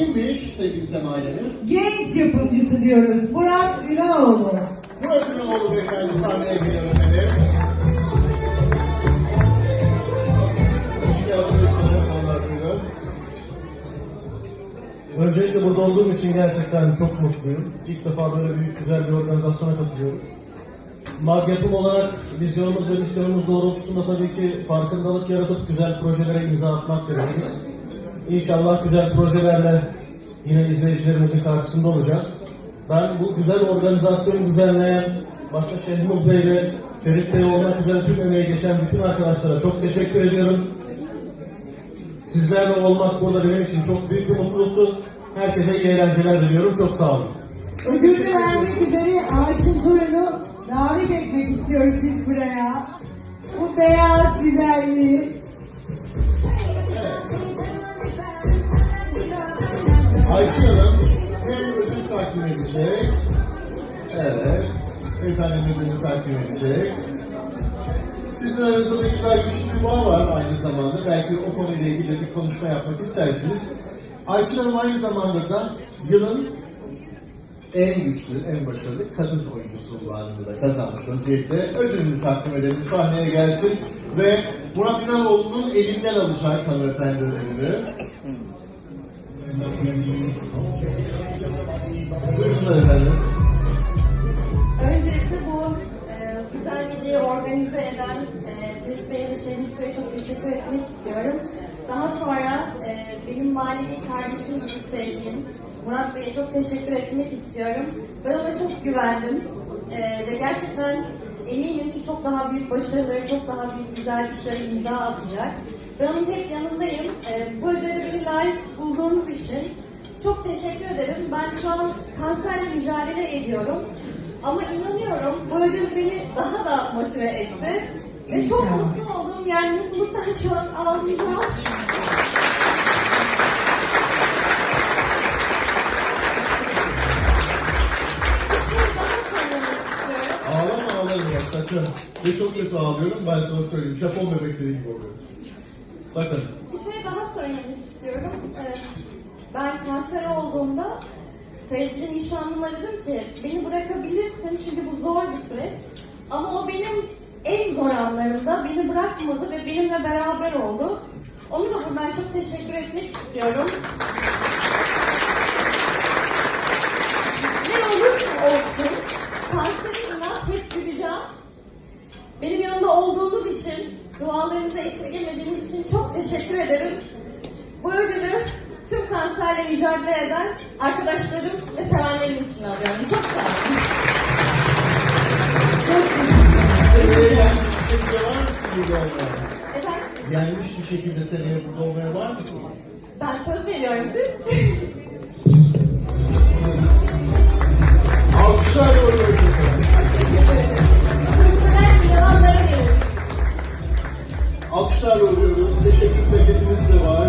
kimmiş sevgili Semail'in? Genç yapımcısı diyoruz. Murat Ünaoğlu. Murat Ünaloğlu beyefendi sahneye geliyor efendim. Öncelikle burada olduğum için gerçekten çok mutluyum. İlk defa böyle büyük güzel bir organizasyona katılıyorum. Mag yapım olarak vizyonumuz ve misyonumuz doğrultusunda tabii ki farkındalık yaratıp güzel projelere imza atmak dileğiyiz. İnşallah güzel projelerle yine izleyicilerimizin karşısında olacağız. Ben bu güzel organizasyonu düzenleyen başta Şehmuz Bey ve Ferit Bey olmak üzere tüm emeği geçen bütün arkadaşlara çok teşekkür ediyorum. Sizlerle olmak burada benim için çok büyük bir mutluluktu. Herkese iyi eğlenceler diliyorum. Çok sağ olun. Ödülünü vermek üzere Ayçin Soyun'u davet etmek istiyoruz biz buraya. Bu beyaz güzelliği. Ayşe Hanım hem ödül takdim edecek. Evet. Efendim ödülünü takdim edecek. Sizin aranızda da güzel bir bağ var aynı zamanda. Belki o konuyla ilgili bir konuşma yapmak istersiniz. Ayşe Hanım aynı zamanda da yılın en güçlü, en başarılı kadın oyuncusu unvanını da kazanmış vaziyette. Ödülünü takdim edelim, sahneye gelsin ve Murat İnanoğlu'nun elinden alacak hanımefendi ödülünü. Şeniz Bey'e çok teşekkür etmek istiyorum. Daha sonra e, benim manevi kardeşim gibi sevdiğim Murat Bey'e çok teşekkür etmek istiyorum. Ben ona çok güvendim E, ve gerçekten eminim ki çok daha büyük başarıları, çok daha büyük güzel işlere imza atacak. Ben onun hep yanındayım. E, bu ödülü beni layık bulduğunuz için çok teşekkür ederim. Ben şu an kanserle mücadele ediyorum. Ama inanıyorum bu ödül beni daha da motive etti. Ve çok mutlu oldum. Yani mutluluktan şu an ağlayacağım. Şey daha söylemek istiyorum. Ağlama ağlamıyor sakın. Ve çok kötü ağlıyorum ben sana söyleyeyim. Japon bebekleri gibi oluyorum. Sakın. Bir şey daha söylemek istiyorum. Ee, ben kanser olduğumda sevgili nişanlıma dedim ki beni bırakabilirsin çünkü bu zor bir süreç. Ama o benim en zor anlarımda beni bırakmadı ve benimle beraber oldu. Onu da buradan çok teşekkür etmek istiyorum. Ne olursa olsun kanserin biraz hep güleceğim. Benim yanımda olduğunuz için, dualarınızı esirgemediğiniz için çok teşekkür ederim. Bu ödülü tüm kanserle mücadele eden arkadaşlarım ve sevenlerim için alıyorum. Çok sağ olun. Efendim? Gelmiş bir şekilde seneye burada olmaya var mısın? Ben söz veriyorum siz. Alkışlar doğru. Alkışlarla uğurluyoruz. Teşekkür paketimiz de var.